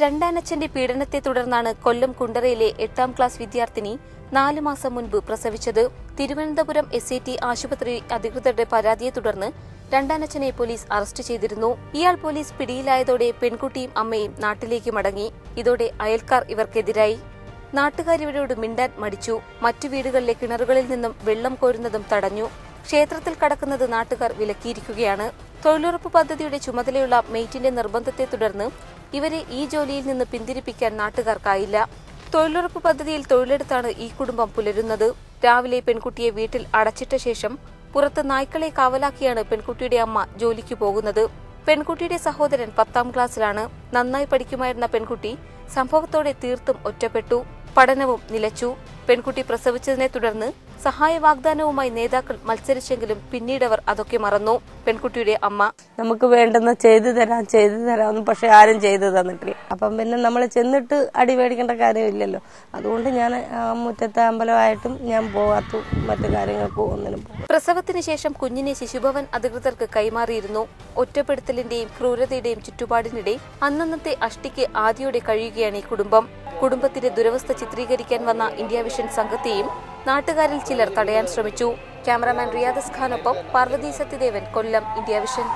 രണ്ടാനച്ഛന്റെ പീഡനത്തെ തുടർന്നാണ് കൊല്ലം കുണ്ടറയിലെ എട്ടാം ക്ലാസ് വിദ്യാർത്ഥിനി നാലു മാസം മുൻപ് പ്രസവിച്ചത്. തിരുവനന്തപുരം എസ് ഐ ടി ആശുപത്രി അധികൃതരുടെ പരാതിയെ തുടർന്ന് രണ്ടാനച്ഛനെ പോലീസ് അറസ്റ്റ് ചെയ്തിരുന്നു. ഇയാൾ പോലീസ് പിടിയിലായതോടെ പെൺകുട്ടിയും അമ്മയും നാട്ടിലേക്ക് മടങ്ങി. ഇതോടെ അയൽക്കാർ ഇവർക്കെതിരായി. നാട്ടുകാരിവരോട് മിണ്ടാൻ മടിച്ചു. മറ്റു വീടുകളിലെ കിണറുകളിൽ നിന്നും വെള്ളം കോരുന്നതും തടഞ്ഞു. ക്ഷേത്രത്തിൽ കടക്കുന്നത് നാട്ടുകാർ വിലക്കിയിരിക്കുകയാണ്. തൊഴിലുറപ്പ് പദ്ധതിയുടെ ചുമതലയുള്ള മെയ്റ്റിന്റെ നിർബന്ധത്തെ തുടർന്ന് ഇവരെ ഈ ജോലിയിൽ നിന്ന് പിന്തിരിപ്പിക്കാൻ നാട്ടുകാർക്കായില്ല. തൊഴിലുറപ്പ് പദ്ധതിയിൽ തൊഴിലെടുത്താണ് ഈ കുടുംബം പുലരുന്നത്. രാവിലെ പെൺകുട്ടിയെ വീട്ടിൽ അടച്ചിട്ട ശേഷം പുറത്ത് നായ്ക്കളെ കാവലാക്കിയാണ് പെൺകുട്ടിയുടെ അമ്മ ജോലിക്ക് പോകുന്നത്. പെൺകുട്ടിയുടെ സഹോദരൻ പത്താം ക്ലാസ്സിലാണ്. നന്നായി പഠിക്കുമായിരുന്ന പെൺകുട്ടി സംഭവത്തോടെ തീർത്തും ഒറ്റപ്പെട്ടു. പഠനവും നിലച്ചു. പെൺകുട്ടി പ്രസവിച്ചതിനെ തുടർന്ന് സഹായ വാഗ്ദാനവുമായി നേതാക്കൾ മത്സരിച്ചെങ്കിലും പിന്നീടവർ അതൊക്കെ മറന്നു. പെൺകുട്ടിയുടെ അമ്മ. നമുക്ക് വേണ്ടെന്ന് ചെയ്തു തരാം ചെയ്തു തരാമെന്ന് പക്ഷെ ആരും ചെയ്തു തന്നിട്ടില്ല. അപ്പം പിന്നെ നമ്മൾ ചെന്നിട്ട് അടി മേടിക്കേണ്ട കാര്യമില്ലല്ലോ. അതുകൊണ്ട് ഞാൻ മുറ്റത്തെ അമ്പലമായിട്ടും ഞാൻ പോകാത്തു മറ്റു കാര്യങ്ങൾക്കും ഒന്നിനും പ്രസവത്തിന് ശേഷം കുഞ്ഞിനെ ശിശുഭവൻ അധികൃതർക്ക് കൈമാറിയിരുന്നു. ഒറ്റപ്പെടുത്തലിന്റെയും ക്രൂരതയുടെയും ചുറ്റുപാടിനിടെ അന്നന്നത്തെ അഷ്ടിക്ക് ആദ്യോടെ കഴിയുകയാണ് ഈ കുടുംബം. കുടുംബത്തിന്റെ ദുരവസ്ഥ ചിത്രീകരിക്കാൻ വന്ന ഇന്ത്യ വിഷൻ സംഘത്തെയും നാട്ടുകാരിൽ ചിലർ തടയാൻ ശ്രമിച്ചു. ക്യാമറാമാൻ റിയാദസ് ഖാനൊപ്പം പാർവതി സത്യദേവൻ കൊല്ലം ഇന്ത്യ വിഷൻ.